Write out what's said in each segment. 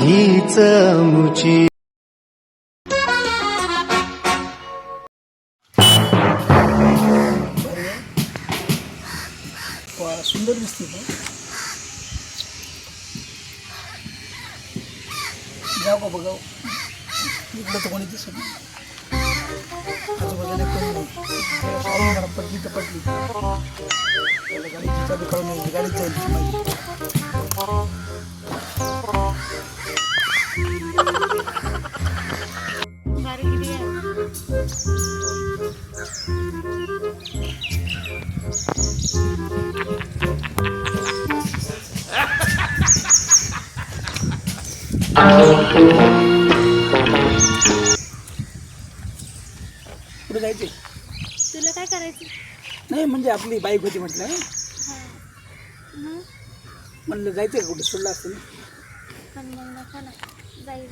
हीच मुची. सुंदर दिसते जाऊ का बघाव? इकडं तर कोणी दिसत नाही. आजूबाजूला कोणी पडली तर पडली त्याला गाडीची चाबी काढून नाही गाडीत जाईल पुढे जायचे तुला काय करायचं नाही म्हणजे आपली बाईक होती म्हटलं. म्हणलं जायचं का कुठे? सोडलं असतं ना. पण मग नको ना. जाईल.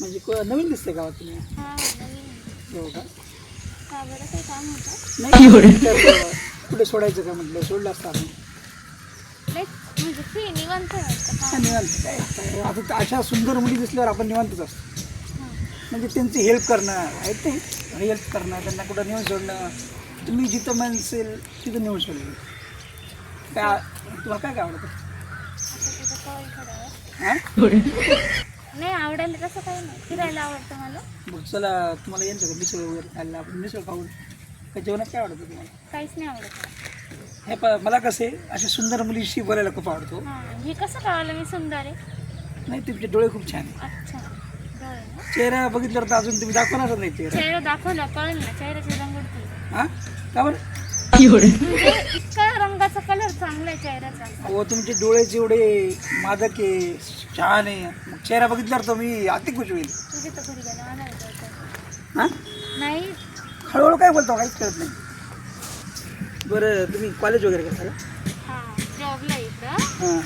म्हणजे को- नवीन दिसते गावात तुम्ही हा नवीन हो का? का बरं? काही काम होतं? नाही कुठे सोडायचं का म्हटलं? सोडलं असतं आपण. म्हणजे फ्री निवांत वाटतं. हा. निवांत. काय काय, आता अशा सुंदर मुली दिसल्यावर आपण निवांतच असतो. म्हणजे त्यांची हेल्प करणं आहेत ते. हेल्प करणं त्यांना कुठं नेऊन सोडणं. तुम्ही जिथं म्हणसेल तिथं नेऊन सोडलं. काय तुला काय काय आवडतं? कॉल थोड्यावर हां? नाही आवडायला तसं काही नाही. फिरायला आवडतं मला. मग चला तुम्हाला यांचं का मिसळ वगैरे खायला आपण मिसळ खाऊन काय जेवणात काय आवडतं तुम्हाला? काहीच नाही आवडत मला. हे प मला कसं आहे अशा सुंदर मुलीशी बोलायला खूप आवडतो. हा हे कसं कळालं मी सुंदर आहे? नाही तुमचे डोळे खूप छान आहे अच्छा डोळे ना चेहरा बघितल्यावर तर अजून तुम्ही दाखवणारच नाही चेहरा. चेहरा दाखवला कळेल ना चेहऱ्याची रंग उडती हां? का बरं? म्हणजे इतका रंगाचा कलर चांगला आहे चेहऱ्याचा. अहो तुमचे डोळे जेवढे मादक आहे छान आहे. मग चेहरा बघितल्यावर तर मी अति खुश होईल. तुझी तर घरी गेला मला जायचं. हां? नाही. हळूहळू काय बोलतो काहीच कळत नाही. बरं तुम्ही कॉलेज वगैरे करता का? हा जॉबला हां.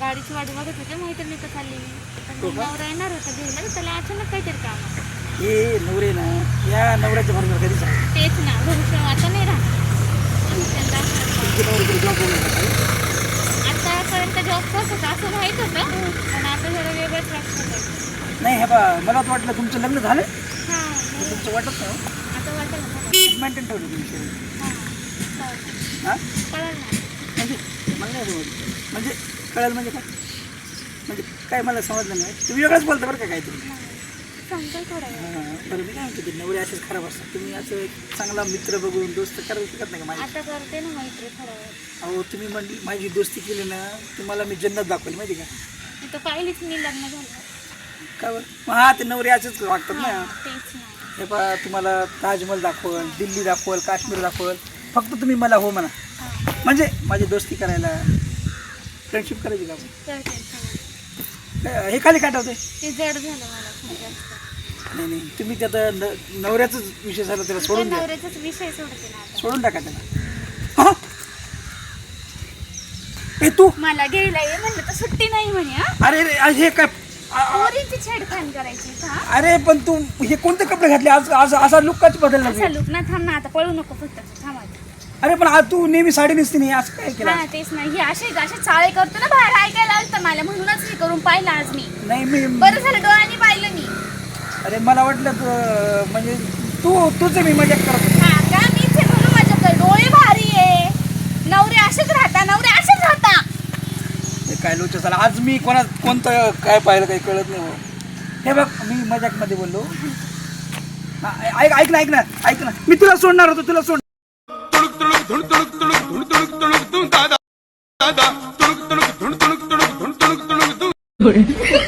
गाडीची वाट बघत होते मैत्रिणी तर चालली. मी हो मग का? नवरा येणार होता घ्यायला त्याला अचानक काहीतरी काम आलं. हे नवरे ना या नवऱ्याच्या भरोसा कधीच आहे तेच ना भविष्य आता नाही राहणार त्यांचा तुमचे नवरे कधी जॉब वगैरे करता आतापर्यंत जॉब करत होता असं माहीत होतं. पण आता जरा नाही हे बा मला तर वाटलं तुमचं लग्न झालं. हा. तुमचं वाटत नाही. आता वाटेल. ना मेंटेन ठेवलं तुम्ही शरीर हा. हां? कळलं म्हणजे मला नाही समजलं म्हणजे कळेल म्हणजे काय? म्हणजे काय मला समजलं नाही. तुम्ही वेगळंच बोलता बरं का काहीतरी. नाही. समजेल थोडा वेळ हां, बरं मी काय म्हणतो ते नवरे असेच खराब असतात. तुम्ही असं एक चांगला मित्र बघून दोस्त करू शकत नाही का माझ्या आता करते ना मैत्री थोडा वेळ अहो तुम्ही म्हणली माझी दोस्ती केली ना तुम्हाला मी जन्नत दाखवली माहिती का? मी तर पाहिलीच मी लग्न झालं. का बरं? मग हा ते नवरे असेच वागतात हा, ना तेच ना. हे पहा तुम्हाला ताजमहल दाखवल दिल्ली दाखवल काश्मीर दाखवल. फक्त तुम्ही मला हो म्हणा. म्हणजे माझी दोस्ती करायला फ्रेंडशिप करायची का? आपण? काय- हे खाली काटवते ते जड झालं मला खूप जास्त. नाही नाही. तुम्ही त्यात न नवऱ्याचाच विषय झाला त्याला त्या सोडून द्या. नवऱ्याचाच विषय सोडते ना आता. सोडून टाका त्याला. हा? ए तू? मला घ्यायला ये म्हणलं तर सुट्टी नाही म्हणे हा. अरे रे अरे हे काय? आ- आ- पोरींची छेडखान करायची अरे पण तू हे कोणते कपडे घातले? आज आज असा लुक काच बदलला असा तू? लुक ना थांब ना आता पळू नको फक्त. अरे पण आज तू नेहमी साडी नेसते नाही आज काय केलं? हा तेच नाही हे असे असे चाळे करतो ना बाहेर ऐकायला आलं मला. म्हणूनच हे करून पाहिलं आज मी. नाही मी बरं झालं डोळ्यांनी पाहिलं मी. अरे मला वाटलं म्हणजे तू तुझ मी मजाक करत होतो. हा का? मी इथे म्हणून माझ्याकडे डोळे भारी आहे. नवरे असेच राहता नवरे असेच राहता. हे काय लोच झाला? आज मी कोणा कोणतं काय पाहिलं काही कळत नाही हो. हे बघ मी मजाकमध्ये बोललो. हा, ऐक ऐक ना ऐक ना ऐक ना. मी तुला सोडणार होतो तुला सोड తుణుకు తుణుకు తుణుకు తుణు తుణుకు తుణుకు తుణు దాదా దాదా తుణుకు తుణుకు